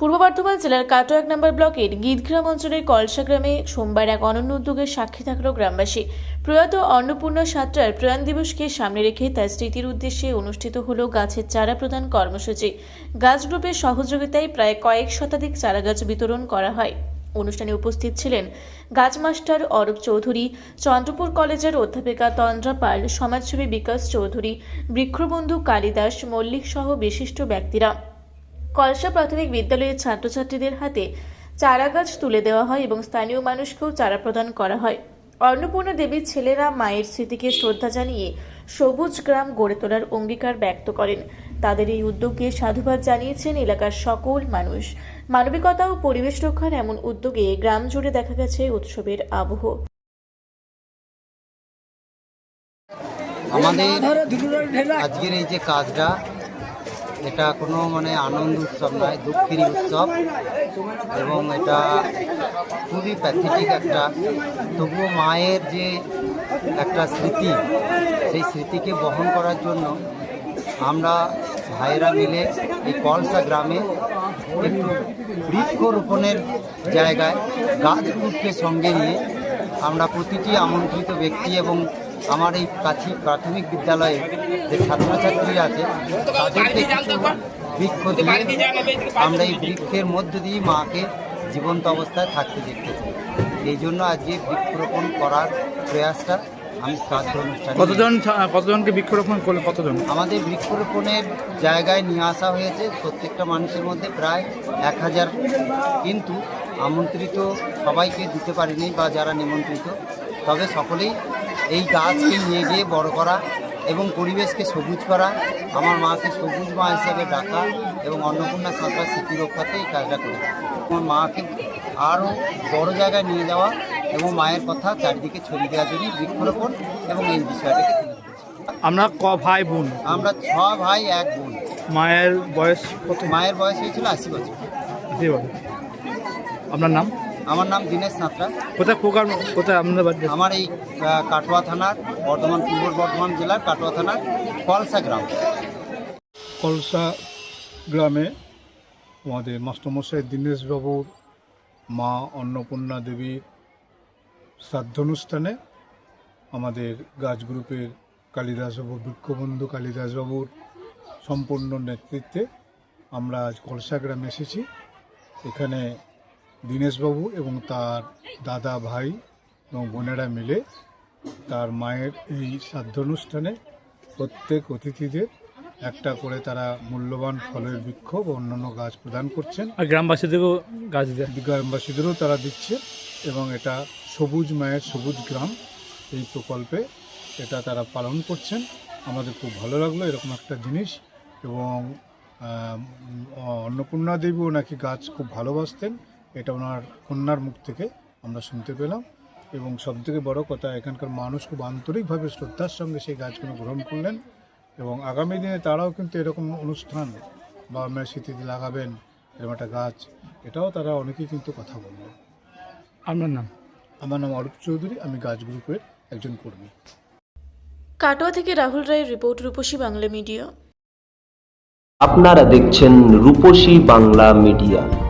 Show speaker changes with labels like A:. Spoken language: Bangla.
A: পূর্ব বর্ধমান জেলার কাটো এক নম্বর ব্লকের গীতগ্রাম অঞ্চলের কলসা গ্রামে সোমবার এক অনন্য উদ্যোগের সাক্ষী থাকল গ্রামবাসী। প্রয়াত অন্নপূর্ণা সাত্রার প্রয়াণ দিবসকে সামনে রেখে তার স্মৃতির উদ্দেশ্যে অনুষ্ঠিত হলো গাছের চারা প্রদান কর্মসূচি। গাছ গ্রুপের সহযোগিতায় প্রায় কয়েক শতাধিক চারা গাছ বিতরণ করা হয়। অনুষ্ঠানে উপস্থিত ছিলেন গাছ মাস্টার অরূপ চৌধুরী, চন্দ্রপুর কলেজের অধ্যাপিকা তন্দ্রা পাল, সমাজসেবী বিকাশ চৌধুরী, বৃক্ষবন্ধু কালিদাস, মল্লিক সহ বিশিষ্ট ব্যক্তিরা। কলসা প্রাথমিক বিদ্যালয়ের ছাত্রছাত্রীদের হাতে চারা গাছ তুলে দেওয়া হয় এবং স্থানীয় মানুষকেও চারা প্রদান করা হয়। অন্নপূর্ণা দেবীর ছেলেরা মায়ের স্মৃতিকে শ্রদ্ধা জানিয়ে সবুজ গ্রাম গড়ে তোলার অঙ্গীকার ব্যক্ত করেন। তাদের এই উদ্যোগকে সাধুবাদ জানিয়েছেন এলাকার সকল মানুষ। মানবিকতা ও পরিবেশ রক্ষার এমন উদ্যোগে গ্রাম জুড়ে দেখা গেছে উৎসবের আবহ।
B: আমাদের আজকের এই যে কাজটা এটা কোনো মানে আনন্দ উৎসব নয়, দুঃখেরই উৎসব। এবং এটা খুবই প্যাথেটিক একটা, তবুও মায়ের যে একটা স্মৃতি, সেই স্মৃতিকে বহন করার জন্য আমরা ভাইয়েরা মিলে এই কলসা গ্রামে একটু বৃক্ষরোপণের জায়গায় গাছ গ্রুপকে সঙ্গে নিয়ে আমরা প্রতিটি আমন্ত্রিত ব্যক্তি এবং আমার এই কাছি প্রাথমিক বিদ্যালয়ে যে ছাত্রছাত্রীরা আছে তাদেরকে কিছু বৃক্ষ দিয়ে আমরা এই বৃক্ষের মধ্য দিয়ে মাকে জীবন্ত অবস্থায় থাকতে দেখতে চাই। এই জন্য আজকে বৃক্ষরোপণ করার প্রয়াসটা আমি শ্রাদ্ধ অনুষ্ঠানে
C: কতজন কতজনকে বৃক্ষরোপণ করলে কতজন?
B: আমাদের বৃক্ষরোপণের জায়গায় নিয়ে আসা হয়েছে প্রত্যেকটা মানুষের মধ্যে প্রায় এক হাজার। কিন্তু আমন্ত্রিত সবাইকে দিতে পারিনি বা যারা নিমন্ত্রিত তবে সকলেই এই গাছকে নিয়ে গিয়ে বড় করা এবং পরিবেশকে সবুজ করা আমার মাকে সবুজ মা হিসাবে ডাকা এবং অন্নপূর্ণা সাঁতার স্মৃতি রক্ষাতে এই কাজটা করেছে। আমার মাকে আরও বড় জায়গায় নিয়ে যাওয়া এবং মায়ের কথা চারিদিকে ছড়িয়ে দেওয়ার জন্য বৃক্ষরোপণ এবং এই বিষয়টাকে
C: আমরা ক ভাই বোন?
B: আমরা ছ ভাই এক বোন।
C: মায়ের বয়স কত?
B: মায়ের বয়স হয়েছিল আশি বছর।
C: আপনার নাম?
B: আমার নাম দীনেশ সাঁতরা।
C: কোথায় প্রকার কোথায় আপনাদের বাড়ি
B: আমার এই কাটোয়া থানার বর্ধমান পূর্ব বর্ধমান জেলার কাটোয়া থানার কলসা গ্রাম।
D: কলসা গ্রামে আমাদের মাস্টারমশাই দীনেশবাবুর মা অন্নপূর্ণা দেবীর শ্রাদ্ধানুষ্ঠানে আমাদের গাছ গ্রুপের কালিদাসবাবু বৃক্ষবন্ধু কালিদাসবাবুর সম্পূর্ণ নেতৃত্বে আমরা আজ কলসা গ্রামে এসেছি। এখানে দীনেশবাবু এবং তার দাদা ভাই এবং বোনেরা মিলে তার মায়ের এই শ্রাদ্ধানুষ্ঠানে প্রত্যেক অতিথিদের একটা করে তারা মূল্যবান ফলের বৃক্ষ বা অন্যান্য গাছ প্রদান করছেন।
C: আর গ্রামবাসীদেরও গাছ দেয়।
D: গ্রামবাসীদেরও তারা দিচ্ছে এবং এটা সবুজ মায়ের সবুজ গ্রাম এই প্রকল্পে এটা তারা পালন করছেন। আমাদের খুব ভালো লাগল এরকম একটা জিনিস এবং অন্নপূর্ণা দেবীও নাকি গাছ খুব ভালোবাসতেন। এটা ওনার কন্যার মুখ থেকে আমরা শুনতে পেলাম। এবং সবথেকে বড় কথা এখানকার মানুষ খুব আন্তরিকভাবে শ্রদ্ধার সঙ্গে সেই গাছগুলো গ্রহণ করলেন এবং আগামী দিনে তারাও কিন্তু এরকম অনুষ্ঠান বা আমরা স্মৃতিতে লাগাবেন এরকম একটা গাছ এটাও তারা অনেকেই কিন্তু কথা বললেন।
C: আপনার নাম?
D: আমার নাম অরূপ চৌধুরী আমি গাছ গ্রুপের একজন কর্মী।
A: কাটোয়া থেকে রাহুল রায়ের রিপোর্ট রূপসী বাংলা মিডিয়া।
E: আপনারা দেখছেন রূপসী বাংলা মিডিয়া।